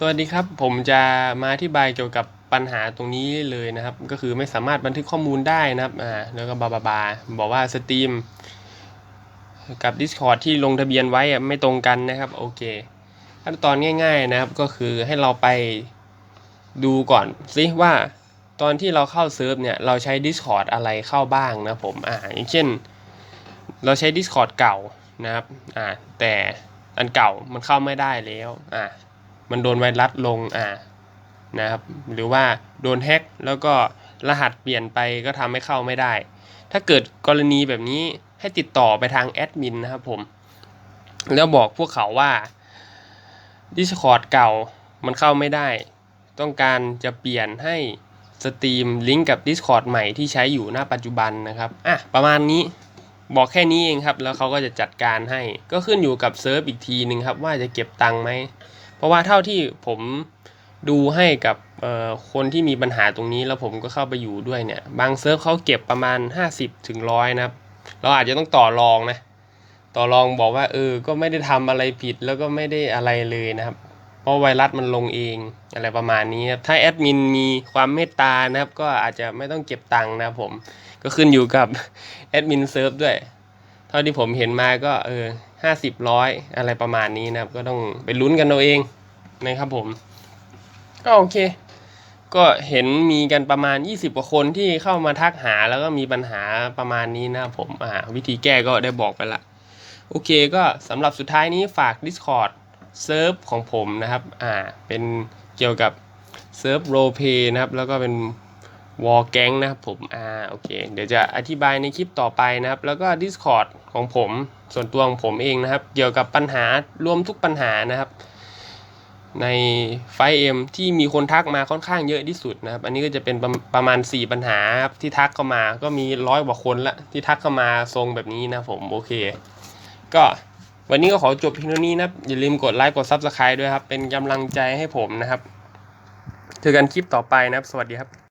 สวัสดีครับ ผมจะมาอธิบายเกี่ยวกับปัญหาตรงนี้เลยนะครับ ก็คือไม่สามารถบันทึกข้อมูลได้นะครับอ่าแล้วก็บาบาบาบอกว่าสตรีมกับ Discord ที่ลงทะเบียนไว้ไม่ตรงกันนะครับ โอเค ขั้นตอนง่าย ๆนะครับ ก็คือให้เราไปดูก่อนสิว่าตอนที่เราเข้าเซิร์ฟเนี่ย เราใช้ Discord อะไรเข้าบ้างนะผมอ่าอย่างเช่น เราใช้ Discord เก่านะครับอ่าแต่อันเก่ามันเข้าไม่ได้แล้วอ่า มันโดนไวรัสลงอ่านะครับ หรือว่าโดนแฮ็กแล้วก็รหัสเปลี่ยนไปก็ทำให้เข้าไม่ได้ ถ้าเกิดกรณีแบบนี้ให้ติดต่อไปทางแอดมินนะครับผม แล้วบอกพวกเขาว่า Discord เก่ามันเข้าไม่ได้ ต้องการจะเปลี่ยนให้สตรีมลิงก์กับ Discord ใหม่ที่ใช้อยู่ณปัจจุบันนะครับอะประมาณนี้บอกแค่นี้เองครับ แล้วเขาก็จะจัดการให้ ก็ขึ้นอยู่กับเซิร์ฟอีกทีนึงครับ ว่าจะเก็บตังค์ไหม เพราะว่าเท่าที่ผมดูให้กับคนที่มีปัญหาตรงนี้แล้วผมก็เข้าไปอยู่ด้วยเนี่ย บางเซิร์ฟเขาเก็บประมาณ 50ถึงร้อยนะครับ เราอาจจะต้องต่อรองนะ ต่อรองบอกว่าเออ ก็ไม่ได้ทำอะไรผิดแล้วก็ไม่ได้อะไรเลยนะครับ เพราะไวรัสมันลงเองอะไรประมาณนี้ครับ ถ้าแอดมินมีความเมตตานะครับ ก็อาจจะไม่ต้องเก็บตังค์นะครับผม ก็ขึ้นอยู่กับแอดมินเซิร์ฟด้วย เท่าที่ผมเห็นมาก็เออห้าสิบร้อยอะไรประมาณนี้นะครับ ก็ต้องไปลุ้นกันเอาเอง นะครับผม ก็โอเค ก็เห็นมีกันประมาณ 20 กว่าคนที่เข้ามาทักหาแล้วก็มีปัญหาประมาณนี้นะผมอ่าวิธีแก้ก็ได้บอกไปละ โอเคก็สำหรับสุดท้ายนี้ฝาก Discord เซิร์ฟของผมนะครับ อ่า เป็นเกี่ยวกับเซิร์ฟโรเพนะครับ แล้วก็เป็นวอลแก๊งนะครับผม อ่า โอเค เดี๋ยวจะอธิบายในคลิปต่อไปนะครับ แล้วก็ Discord ของผม ส่วนตัวของผมเองนะครับ เกี่ยวกับปัญหารวมทุกปัญหานะครับ ในไฟเอ็มที่มีคนทักมาค่อนข้างเยอะที่สุดนะครับ อันนี้ก็จะเป็นประประมาณ 4 ปัญหาที่ทักเข้ามาก็มีร้อยกว่าคนละที่ทักเข้ามาทรงแบบนี้นะผมโอเค ก็วันนี้ก็ขอจบเพียงเท่านี้นะอย่าลืมกดไลค์กด Subscribe ด้วยครับ เป็นกำลังใจให้ผมนะครับเจอกันคลิปต่อไปนะครับ สวัสดีครับ